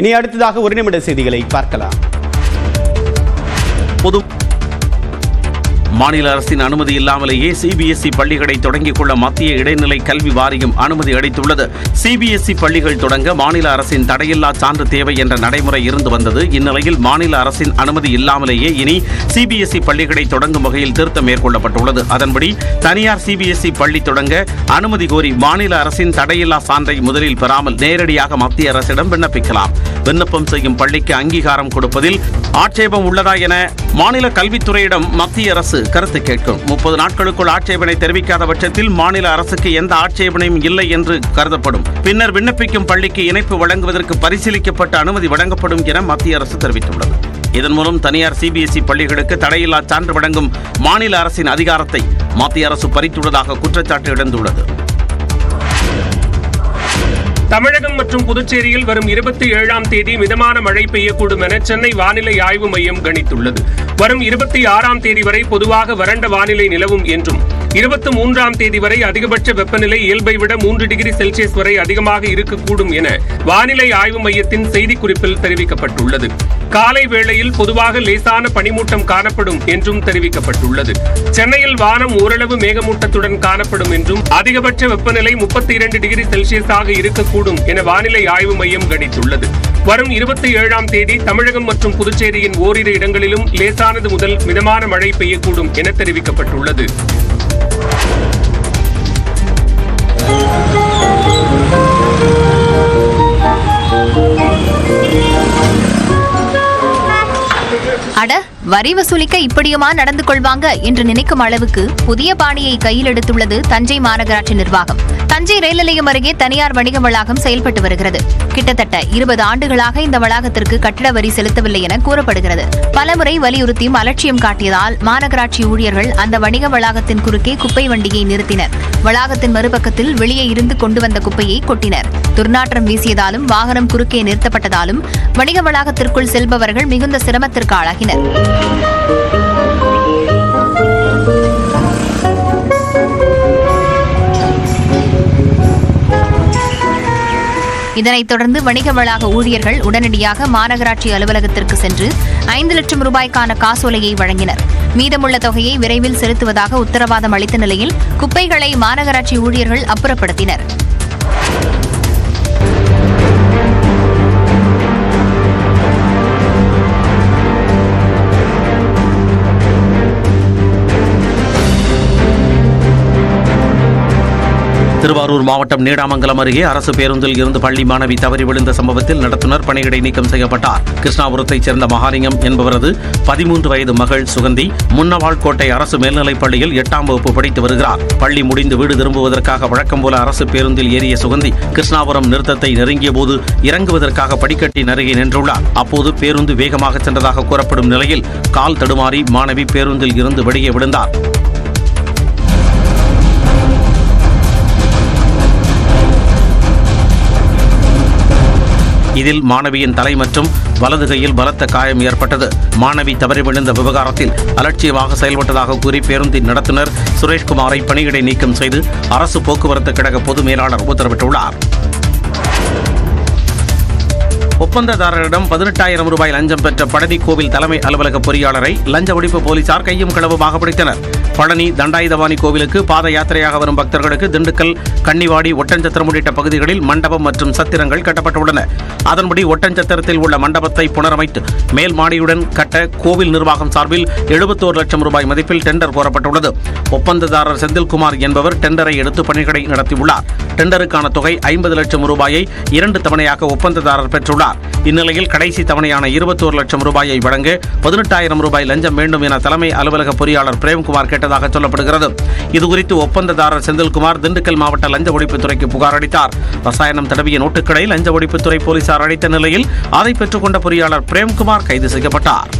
இனி அடுத்ததாக ஒரு நிமிட செய்திகளை பார்க்கலாம். பொது மாநில அரசின் அனுமதி இல்லாமலேயே சிபிஎஸ்இ பள்ளிகளை தொடங்கிக் கொள்ள மத்திய இடைநிலை கல்வி வாரியம் அனுமதி அளித்துள்ளது. சிபிஎஸ்இ பள்ளிகள் தொடங்க மாநில அரசின் தடையில்லா சான்று தேவை என்ற நடைமுறை இருந்து வந்தது. இந்நிலையில் மாநில அரசின் அனுமதி இல்லாமலேயே இனி சிபிஎஸ்இ பள்ளிகளை தொடங்கும் வகையில் திருத்தம் மேற்கொள்ளப்பட்டுள்ளது. அதன்படி தனியார் சிபிஎஸ்இ பள்ளி தொடங்க அனுமதி கோரி மாநில அரசின் தடையில்லா சான்றை முதலில் பெறாமல் நேரடியாக மத்திய அரசிடம் விண்ணப்பிக்கலாம். விண்ணப்பம் செய்யும் பள்ளிக்கு அங்கீகாரம் கொடுப்பதில் ஆட்சேபம் உள்ளதா என மாநில கல்வித்துறையிடம் மத்திய அரசு கருத்து கேட்கும். முப்பது நாட்களுக்குள் ஆட்சேபனை தெரிவிக்காத பட்சத்தில் மாநில அரசுக்கு எந்த ஆட்சேபனையும் இல்லை என்று கருதப்படும். பின்னர் விண்ணப்பிக்கும் பள்ளிக்கு இணைப்பு வழங்குவதற்கு பரிசீலிக்கப்பட்ட அனுமதி வழங்கப்படும் என மத்திய அரசு தெரிவித்துள்ளது. இதன் மூலம் தனியார் சிபிஎஸ்இ பள்ளிகளுக்கு தடையில்லா சான்று வழங்கும் மாநில அரசின் அதிகாரத்தை மத்திய அரசு பறித்துள்ளதாக குற்றச்சாட்டு எழுந்துள்ளது. தமிழகம் மற்றும் புதுச்சேரியில் வரும் இருபத்தி ஏழாம் தேதி மிதமான மழை பெய்யக்கூடும் என சென்னை வானிலை ஆய்வு மையம் கணித்துள்ளது. வரும் இருபத்தி ஆறாம் தேதி வரை பொதுவாக வறண்ட வானிலை நிலவும் என்றும் இருபத்தி மூன்றாம் தேதி வரை அதிகபட்ச வெப்பநிலை இயல்பை விட மூன்று டிகிரி செல்சியஸ் வரை அதிகமாக இருக்கக்கூடும் என வானிலை ஆய்வு மையத்தின் செய்திக்குறிப்பில் தெரிவிக்கப்பட்டுள்ளது. காலை வேளையில் பொதுவாக லேசான பனிமூட்டம் காணப்படும் என்றும் தெரிவிக்கப்பட்டுள்ளது. சென்னையில் வானம் ஓரளவு மேகமூட்டத்துடன் காணப்படும் என்றும் அதிகபட்ச வெப்பநிலை முப்பத்தி இரண்டு டிகிரி செல்சியஸாக இருக்கக்கூடும் என வானிலை ஆய்வு மையம் கணித்துள்ளது. வரும் இருபத்தி ஏழாம் தேதி தமிழகம் மற்றும் புதுச்சேரியின் ஓரிரு இடங்களிலும் லேசானது முதல் மிதமான மழை பெய்யக்கூடும் என தெரிவிக்கப்பட்டுள்ளது. அட வரி வசூலிக்க இப்படியுமா நடந்து கொள்வாங்க என்று நினைக்கும் அளவுக்கு புதிய பாணியை கையில் எடுத்துள்ளது தஞ்சை மாநகராட்சி நிர்வாகம். தஞ்சை ரயில் நிலையம் அருகே தனியார் வணிக வளாகம் செயல்பட்டு வருகிறது. கிட்டத்தட்ட இருபது ஆண்டுகளாக இந்த வளாகத்திற்கு கட்டிட வரி செலுத்தவில்லை என கூறப்படுகிறது. பலமுறை வலியுறுத்தியும் அலட்சியம் காட்டியதால் மாநகராட்சி ஊழியர்கள் அந்த வணிக வளாகத்தின் குறுக்கே குப்பை வண்டியை நிறுத்தினர். வளாகத்தின் மறுபக்கத்தில் வெளியே இருந்து கொண்டு வந்த குப்பையை கொட்டினர். துர்நாற்றம் வீசியதாலும் வாகனம் குறுக்கே நிறுத்தப்பட்டதாலும் வணிக வளாகத்திற்குள் செல்பவர்கள் மிகுந்த சிரமத்திற்கு ஆளாகினர். இதனைத் தொடர்ந்து வணிக வளாக ஊழியர்கள் உடனடியாக மாநகராட்சி அலுவலகத்திற்கு சென்று ஐந்து லட்சம் ரூபாய்க்கான காசோலையை வழங்கினர். மீதமுள்ள தொகையை விரைவில் செலுத்துவதாக உத்தரவாதம் அளித்த நிலையில் குப்பைகளை மாநகராட்சி ஊழியர்கள் அப்புறப்படுத்தினர். திருவாரூர் மாவட்டம் நீடாமங்கலம் அருகே அரசு பேருந்தில் இருந்து பள்ளி மாணவி தவறி விழுந்த சம்பவத்தில் நடத்துனர் பணியிடை நீக்கம் செய்யப்பட்டார். கிருஷ்ணாபுரத்தைச் சேர்ந்த மகாலிங்கம் என்பவரது பதிமூன்று வயது மகள் சுகந்தி முன்னவாழ்கோட்டை அரசு மேல்நிலைப் பள்ளியில் எட்டாம் வகுப்பு படித்து வருகிறார். பள்ளி முடிந்து வீடு திரும்புவதற்காக வழக்கம் போல அரசு பேருந்தில் ஏறிய சுகந்தி கிருஷ்ணாபுரம் நிறுத்தத்தை நெருங்கிய போது இறங்குவதற்காக படிக்கட்டின் அருகே நின்றுள்ளார். அப்போது பேருந்து வேகமாக சென்றதாக கூறப்படும் நிலையில் கால் தடுமாறி மாணவி பேருந்தில் இருந்து வெளியே விழுந்தார். இதில் மாணவியின் தலை மற்றும் வலது கையில் பலத்த காயம் ஏற்பட்டது. மாணவி தவறி விழுந்த விவகாரத்தில் அலட்சியமாக செயல்பட்டதாக கூறி பேருந்தின் நடத்துனர் சுரேஷ்குமாரை பணியிடை நீக்கம் செய்து அரசு போக்குவரத்து கழக பொது மேலாளர் உத்தரவிட்டுள்ளார். ஒப்பந்ததாரரிடம் பதினெட்டாயிரம் ரூபாய் லஞ்சம் பெற்ற பழனி கோவில் தலைமை அலுவலக பொறியாளரை லஞ்ச ஒழிப்பு போலீசார் கையும் களவுமாக பிடித்தனர். பழனி தண்டாயுதவாணி கோவிலுக்கு பாத யாத்திரையாக வரும் பக்தர்களுக்கு திண்டுக்கல் கன்னிவாடி ஒட்டஞ்சத்திரம் உள்ளிட்ட பகுதிகளில் மண்டபம் மற்றும் சத்திரங்கள் கட்டப்பட்டுள்ளன. அதன்படி ஒட்டஞ்சத்திரத்தில் உள்ள மண்டபத்தை புனரமைத்து மேல் மாடியுடன் கட்ட கோவில் நிர்வாகம் சார்பில் எழுபத்தோரு லட்சம் ரூபாய் மதிப்பில் டெண்டர் கோரப்பட்டுள்ளது. ஒப்பந்ததாரர் செந்தில்குமார் என்பவர் டெண்டரை எடுத்து பணிகளை நடத்தியுள்ளார். டெண்டருக்கான தொகை ஐம்பது லட்சம் ரூபாயை இரண்டு தவணையாக ஒப்பந்ததாரர் பெற்றுள்ளார். இந்நிலையில் கடைசி தவணையான இருபத்தோரு லட்சம் ரூபாயை வழங்க பதினெட்டாயிரம் ரூபாய் லஞ்சம் வேண்டும் என தலைமை அலுவலக பொறியாளர் பிரேம்குமார் கேட்டதாக சொல்லப்படுகிறது. இதுகுறித்து ஒப்பந்ததாரர் செந்தில்குமார் திண்டுக்கல் மாவட்ட லஞ்ச ஒழிப்புத்துறைக்கு புகார் அளித்தார். ரசாயனம் தடவிய நோட்டுக்களை லஞ்ச ஒழிப்புத்துறை போலீசார் அழைத்த நிலையில் அதை பெற்றுக்கொண்ட பொறியாளர் பிரேம்குமார் கைது செய்யப்பட்டார்.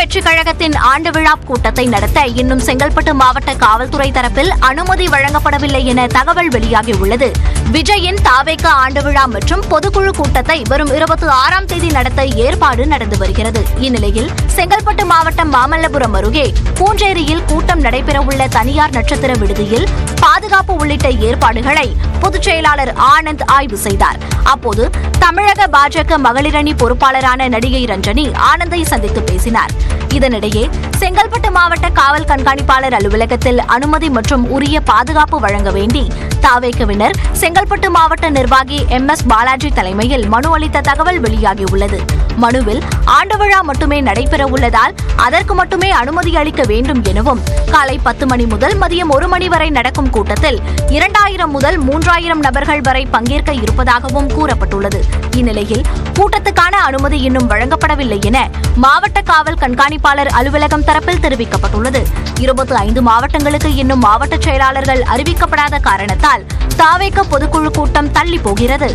வெற்றி கழகத்தின் ஆண்டு விழா கூட்டத்தை நடத்த இன்னும் செங்கல்பட்டு மாவட்ட காவல்துறை தரப்பில் அனுமதி வழங்கப்படவில்லை என தகவல் வெளியாகியுள்ளது. விஜயின் தாவேக்க ஆண்டு விழா மற்றும் பொதுக்குழு கூட்டத்தை வரும் இருபத்தி ஆறாம் தேதி நடத்த ஏற்பாடு நடந்து வருகிறது. இந்நிலையில் செங்கல்பட்டு மாவட்டம் மாமல்லபுரம் அருகே பூஞ்சேரியில் கூட்டம் நடைபெறவுள்ள தனியார் நட்சத்திர விடுதியில் பாதுகாப்பு உள்ளிட்ட ஏற்பாடுகளை பொதுச் செயலாளர் ஆனந்த் ஆய்வு செய்தார். அப்போது தமிழக பாஜக மகளிரணி பொறுப்பாளரான நடிகை ரஞ்சனி ஆனந்தை சந்தித்து பேசினார். இதனிடையே செங்கல்பட்டு மாவட்ட காவல் கண்காணிப்பாளர் அலுவலகத்தில் அனுமதி மற்றும் உரிய பாதுகாப்பு வழங்க வேண்டி தாவேக்கவினர் செங்கல்பட்டு மாவட்ட நிர்வாகி எம் எஸ் பாலாஜி தலைமையில் மனு அளித்த தகவல் வெளியாகியுள்ளது. மனுவில் ஆண்டு விழா மட்டுமே நடைபெற உள்ளதால் அதற்கு மட்டுமே அனுமதி அளிக்க வேண்டும் எனவும் காலை பத்து மணி முதல் மதியம் ஒரு மணி வரை நடக்கும் கூட்டத்தில் இரண்டாயிரம் முதல் மூன்றாயிரம் நபர்கள் வரை பங்கேற்க இருப்பதாகவும் கூறப்பட்டுள்ளது. இந்நிலையில் கூட்டத்துக்கான அனுமதி இன்னும் வழங்கப்படவில்லை என மாவட்ட காவல் கண்காணிப்பாளர் அலுவலகம் தரப்பில் தெரிவிக்கப்பட்டுள்ளது. இருபத்தி ஐந்து மாவட்டங்களுக்கு இன்னும் மாவட்ட செயலாளர்கள் அறிவிக்கப்படாத காரணத்தால் தாவேக்க பொதுக்குழு கூட்டம் தள்ளி போகிறது.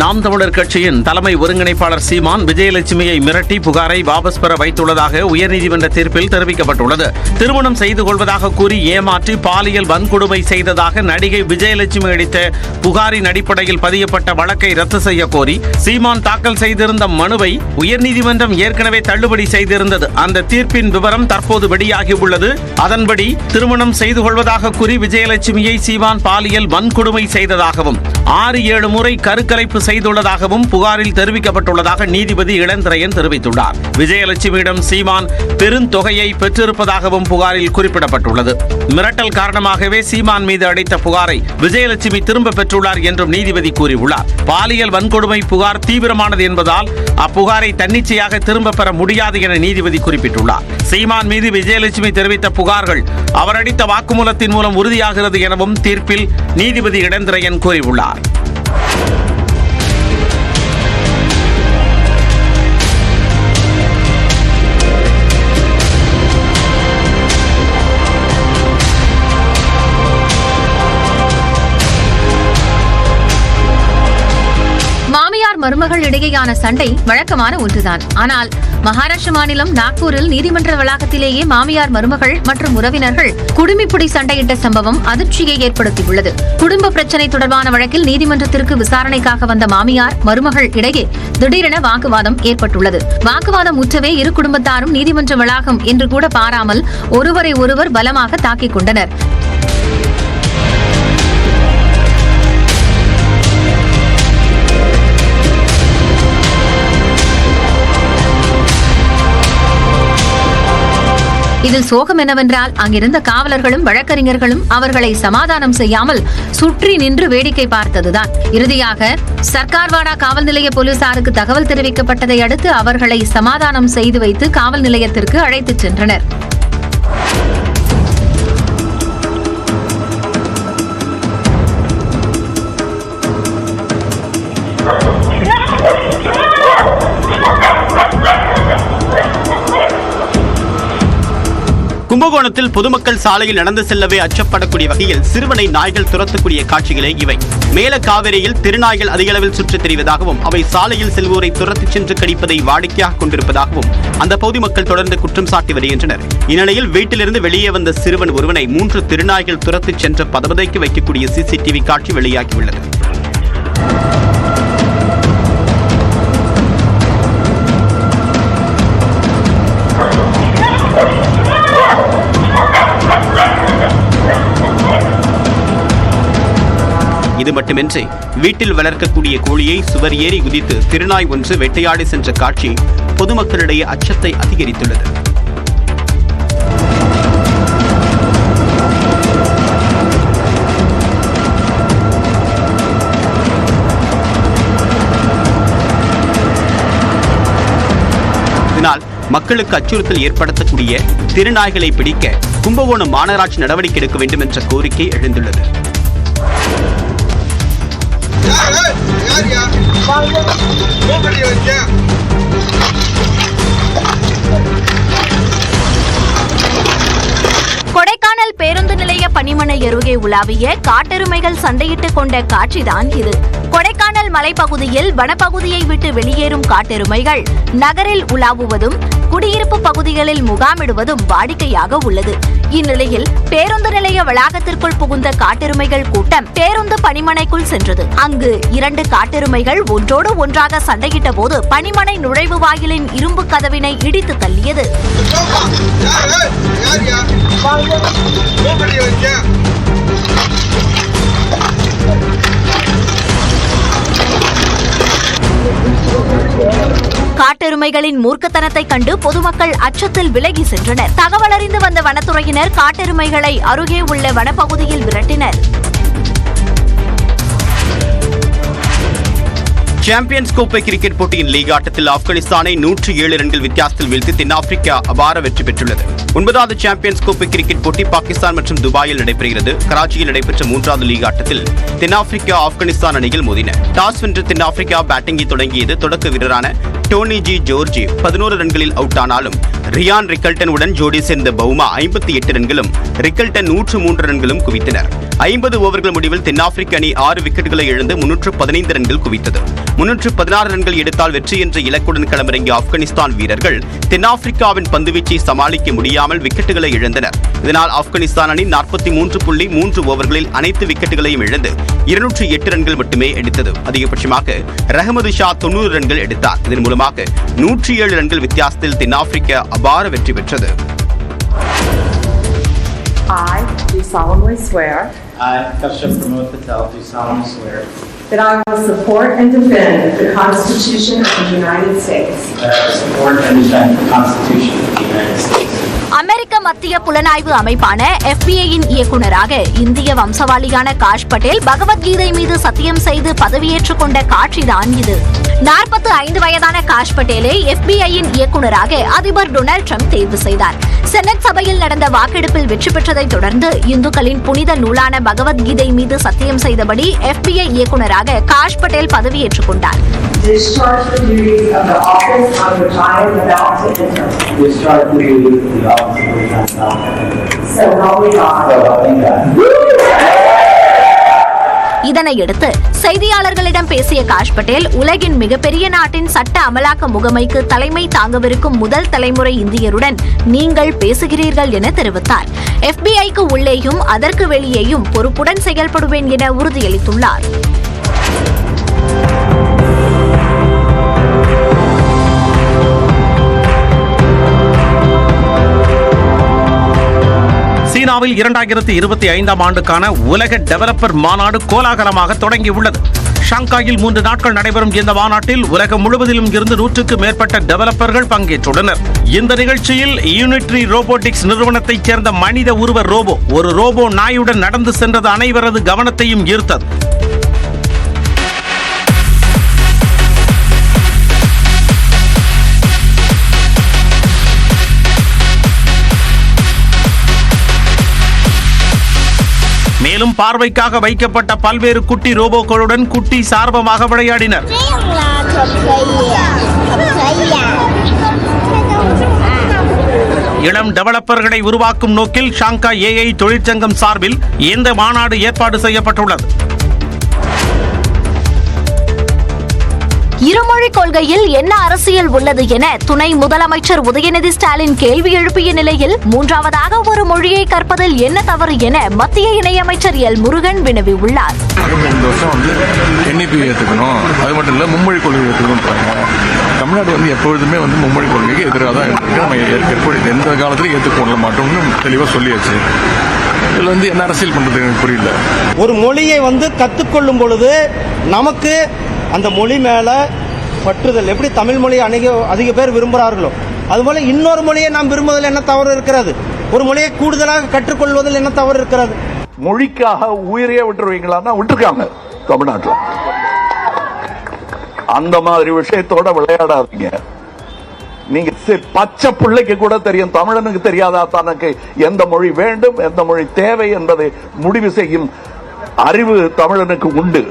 நாம் தமிழர் கட்சியின் தலைமை ஒருங்கிணைப்பாளர் சீமான் விஜயலட்சுமியை மிரட்டி புகாரை வாபஸ் பெற வைத்துள்ளதாக உயர்நீதிமன்ற தீர்ப்பில் தெரிவிக்கப்பட்டுள்ளது. திருமணம் செய்து கொள்வதாக கூறி ஏமாற்றி பாலியல் வன்கொடுமை செய்ததாக நடிகை விஜயலட்சுமி அளித்த புகாரின் அடிப்படையில் பதியப்பட்ட வழக்கை ரத்து செய்ய கோரி சீமான் தாக்கல் செய்திருந்த மனுவை உயர்நீதிமன்றம் ஏற்கனவே தள்ளுபடி செய்திருந்தது. அந்த தீர்ப்பின் விவரம் தற்போது வெளியாகியுள்ளது. அதன்படி திருமணம் செய்து கொள்வதாக கூறி விஜயலட்சுமியை சீமான் பாலியல் வன்கொடுமை செய்ததாகவும் ஆறு ஏழு முறை கருக்கலைப்பு செய்துள்ளதாகவும் புகாரில் தெரிவிக்கப்பட்டுள்ளதாக நீதிபதி இளந்திரையன் தெரிவித்துள்ளார். விஜயலட்சுமியிடம் சீமான் பெருந்தொகையை பெற்றிருப்பதாகவும் புகாரில் குறிப்பிடப்பட்டுள்ளது. மிரட்டல் காரணமாகவே சீமான் மீது அளித்த புகாரை விஜயலட்சுமி திரும்ப பெற்றுள்ளார் என்றும் நீதிபதி கூறியுள்ளார். பாலியல் வன்கொடுமை புகார் தீவிரமானது என்பதால் அப்புகாரை தன்னிச்சையாக திரும்ப பெற முடியாது என நீதிபதி குறிப்பிட்டுள்ளார். சீமான் மீது விஜயலட்சுமி தெரிவித்த புகார்கள் அவர் அளித்த வாக்குமூலத்தின் மூலம் உறுதியாகிறது எனவும் தீர்ப்பில் நீதிபதி இடந்திரையன் கூறியுள்ளார். மருமகள் இடையேயான சண்டை வழக்கமான ஒன்றுதான். ஆனால் மகாராஷ்டிர மாநிலம் நாக்பூரில் நீதிமன்ற வளாகத்திலேயே மாமியார் மருமகள் மற்றும் உறவினர்கள் குடுமிப்புடி சண்டையிட்ட சம்பவம் அதிர்ச்சியை ஏற்படுத்தியுள்ளது. குடும்ப பிரச்சினை தொடர்பான வழக்கில் நீதிமன்றத்திற்கு விசாரணைக்காக வந்த மாமியார் மருமகள் இடையே திடீரென வாக்குவாதம் ஏற்பட்டுள்ளது. வாக்குவாதம் முற்றவே இரு குடும்பத்தாரும் நீதிமன்ற வளாகம் என்று கூட பாராமல் ஒருவரை ஒருவர் பலமாக தாக்கிக் கொண்டனர். இதில் சோகம் என்னவென்றால் அங்கிருந்த காவலர்களும் வழக்கறிஞர்களும் அவர்களை சமாதானம் செய்யாமல் சுற்றி நின்று வேடிக்கை பார்த்ததுதான். இறுதியாக சர்க்கார்வாடா காவல் நிலைய போலீசாருக்கு தகவல் தெரிவிக்கப்பட்டதை அடுத்து அவர்களை சமாதானம் செய்து வைத்து காவல் நிலையத்திற்கு அழைத்துச் சென்றனர். கும்பகோணத்தில் பொதுமக்கள் சாலையில் நடந்து செல்லவே அச்சப்படக்கூடிய வகையில் சிறுவனை நாய்கள் துரத்தக்கூடிய காட்சிகளே இவை. மேல காவிரியில் திருநாய்கள் அதிக அளவில் சுற்றித் தெரிவதாகவும் அவை சாலையில் செல்வோரை துரத்திச் சென்று கடிப்பதை வாடிக்கையாக கொண்டிருப்பதாகவும் அந்த பகுதி மக்கள் தொடர்ந்து குற்றம் சாட்டி வருகின்றனர். இந்நிலையில் வீட்டிலிருந்து வெளியே வந்த சிறுவன் ஒருவனை மூன்று திருநாய்கள் துரத்திச் சென்ற பதவதைக்கு வைக்கக்கூடிய சிசிடிவி காட்சி வெளியாகியுள்ளது. இது மட்டுமின்றி வீட்டில் வளர்க்கக்கூடிய கோழியை சுவர் ஏறி குதித்து திருநாய் ஒன்று வேட்டையாடி சென்ற காட்சி பொதுமக்களிடையே அச்சத்தை அதிகரித்துள்ளது. இதனால் மக்களுக்கு அச்சுறுத்தல் ஏற்படுத்தக்கூடிய திருநாய்களை பிடிக்க கும்பகோணம் மாநகராட்சி நடவடிக்கை எடுக்க வேண்டும் என்ற கோரிக்கை எழுந்துள்ளது. கொடைக்கானல் பேருந்து நிலைய பனிமனை அருகே உலாவிய காட்டெருமைகள் சண்டையிட்டுக் கொண்ட காட்சிதான் இது. கொடைக்கானல் மலைப்பகுதியில் வனப்பகுதியை விட்டு வெளியேறும் காட்டெருமைகள் நகரில் உலாவுவதும் குடியிருப்பு பகுதிகளில் முகாமிடுவதும் வாடிக்கையாக உள்ளது. இந்நிலையில் பேருந்து நிலைய வளாகத்திற்குள் புகுந்த காட்டெருமைகள் கூட்டம் பேருந்து பணிமனைக்குள் சென்றது. அங்கு இரண்டு காட்டெருமைகள் ஒன்றோடு ஒன்றாக சண்டையிட்ட போது பணிமனை நுழைவு வாயிலின் இரும்பு கதவினை இடித்து தள்ளியது. காட்டெருமைகளின் மூர்க்கத்தனத்தை கண்டு பொதுமக்கள் அச்சத்தில் விலகி சென்றனர். தகவலறிந்து வந்த வனத்துறையினர் காட்டெருமைகளை அருகே உள்ள வனப்பகுதியில் விரட்டினர். சாம்பியன்ஸ் கோப்பை கிரிக்கெட் போட்டியின் லீக் ஆட்டத்தில் ஆப்கானிஸ்தானை நூற்றி ஏழு ரன்கள் வித்தியாசத்தில் வீழ்த்தி தென்னாப்பிரிக்கா அபார வெற்றி பெற்றுள்ளது. ஒன்பதாவது சாம்பியன்ஸ் கோப்பை கிரிக்கெட் போட்டி பாகிஸ்தான் மற்றும் துபாயில் நடைபெறுகிறது. கராச்சியில் நடைபெற்ற மூன்றாவது லீக் ஆட்டத்தில் தென்னாப்பிரிக்கா ஆப்கானிஸ்தான் அணியில் மோதின. டாஸ் வென்று தென்னாப்பிரிக்கா பேட்டிங்கை தொடங்கியது தொடக்க வீரரான டோனி ஜி ஜோர்ஜி. பதினோரு ரன்களில் அவுட் ஆனாலும் ரியான் ரிக்கல்டன் உடன் ஜோடி சேர்ந்த பவுமா ஐம்பத்தி எட்டு ரன்களும் ரிக்கல்டன் நூற்று மூன்று ரன்களும் குவித்தனர். ஐம்பது ஓவர்கள் முடிவில் தென்னாப்பிரிக்க அணி ஆறு விக்கெட்டுகளை இழந்து முன்னூற்று பதினைந்து ரன்கள் குவித்தது. முன்னூற்று பதினாறு ரன்கள் எடுத்தால் வெற்றி என்ற இலக்குடன் களமிறங்கிய ஆப்கானிஸ்தான் வீரர்கள் தென்னாப்பிரிக்காவின் பந்துவீச்சை சமாளிக்க முடியாமல் விக்கெட்டுகளை இழந்தனர். இதனால் ஆப்கானிஸ்தான் அணி நாற்பத்தி மூன்று புள்ளி மூன்று ஓவர்களில் அனைத்து விக்கெட்டுகளையும் இழந்து இருநூற்றி எட்டு ரன்கள் மட்டுமே எடுத்தது. அதிகபட்சமாக ரஹமது ஷா தொண்ணூறு ரன்கள் எடுத்தார். இதன் மூலமாக நூற்றி ஏழு ரன்கள் வித்தியாசத்தில் தென்னாப்பிரிக்கா அபார வெற்றி பெற்றது. Solemnly swear I, Kashyap Pramod Patel, do solemnly swear that I will support and defend the Constitution of the United States that I will support and defend the Constitution of the United States அமெரிக்க மத்திய புலனாய்வு அமைப்பான எஃபிஐயின் இயக்குநராக இந்திய வம்சவாளியான cash Patel Bhagavad Gita மீது சத்தியம் செய்து பதவியேற்றுக் கொண்ட காட்சிதான் இது நாற்பத்து ஐந்து வயதான காஷ் பட்டேலை எஃபிஐயின் இயக்குநராக அதிபர் டொனால்ட் ட்ரம்ப் தேர்வு செய்தார் செனட் சபையில் நடந்த வாக்கெடுப்பில் வெற்றி பெற்றதைத் தொடர்ந்து இந்துக்களின் புனித நூலான பகவத்கீதை மீது சத்தியம் செய்தபடி எஃபிஐ இயக்குநராக காஷ் பட்டேல் பதவியேற்றுக் கொண்டார் discharge the duties of the office on which I am about to enter. discharge the duties of the office of which I am now entering. So help me God. So help me God. இதனையடுத்து செய்தியாளர்களிடம் பேசிய cash Patel உலகின் மிகப்பெரிய நாட்டின் சட்ட அமலாக்க முகமைக்கு தலைமை தாங்கவிருக்கும் முதல் தலைமுறை இந்தியருடன் நீங்கள் பேசுகிறீர்கள் என தெரிவித்தார். எஃபிஐக்கு உள்ளேயும் அதற்கு வெளியேயும் பொறுப்புடன் செயல்படுவேன் என உறுதியளித்துள்ளார். சீனாவில் இரண்டாயிரத்தி இருபத்தி ஐந்தாம் ஆண்டுக்கான உலக டெவலப்பர் மாநாடு கோலாகலமாக தொடங்கியுள்ளது. ஷாங்காயில் மூன்று நாட்கள் நடைபெறும் இந்த மாநாட்டில் உலகம் முழுவதிலும் இருந்து நூற்றுக்கு மேற்பட்ட டெவலப்பர்கள் பங்கேற்றுள்ளனர். இந்த நிகழ்ச்சியில் யூனிட்ரி ரோபோட்டிக்ஸ் நிறுவனத்தைச் சேர்ந்த மனித உருவ ரோபோ ஒரு ரோபோ நாயுடன் நடந்து சென்றது அனைவரது கவனத்தையும் ஈர்த்தது. மேலும் பார்வைக்காக வைக்கப்பட்ட பல்வேறு குட்டி ரோபோக்களுடன் குட்டி சார்பமாக விளையாடினர். இளம் டெவலப்பர்களை உருவாக்கும் நோக்கில் ஷாங்காய் ஏஐ தொழிற்சங்கம் சார்பில் இந்த மாநாடு ஏற்பாடு செய்யப்பட்டுள்ளது. இருமொழி கொள்கையில் என்ன அரசியல் உள்ளது என துணை முதலமைச்சர் உதயநிதி ஸ்டாலின் கேள்வி எழுப்பிய நிலையில் மூன்றாவதாக ஒரு மொழியை கற்பதில் என்ன தவறு என மத்திய இணையமைச்சர் எல். முருகன் வினவியுள்ளார். அது மட்டும் இல்லை மும்மொழி கொள்கை தமிழ்நாடு வந்து எப்பொழுதுமே வந்து மும்மொழி கொள்கைக்கு எதிராக தான் இருக்கு. நம்ம எந்த காலத்திலையும் ஏற்றுக்கொள்ள மாட்டோம்னு தெளிவாக சொல்லியாச்சு. இதில் வந்து என்ன அரசியல் பண்ணுறது எனக்கு புரியல. ஒரு மொழியை வந்து கற்றுக்கொள்ளும் பொழுது நமக்கு அந்த மொழி மேலே பற்றுதல். எப்படி தமிழ் மொழியை அதிக அதிக பேர் விரும்புகிறார்களோ அதுபோல் இன்னொரு மொழியை நாம் விரும்புவதில் என்ன தவறு இருக்கிறது? ஒரு மொழியை கூடுதலாக கற்றுக்கொள்வதில் என்ன தவறு இருக்கிறது? மொழிக்காக உயிரையே விட்டுருவீங்களான்னா விட்டுருக்காங்க தமிழ்நாட்டில். அந்த மாதிரி விஷயத்தோட விளையாடாதீங்க. நீங்க பச்சை பிள்ளைக்கு கூட தெரியும் தமிழனுக்கு தெரியாதா தனக்கு எந்த மொழி வேண்டும் எந்த மொழி தேவை என்பதை முடிவு செய்யும் அறிவு தமிழனுக்கு உண்டு.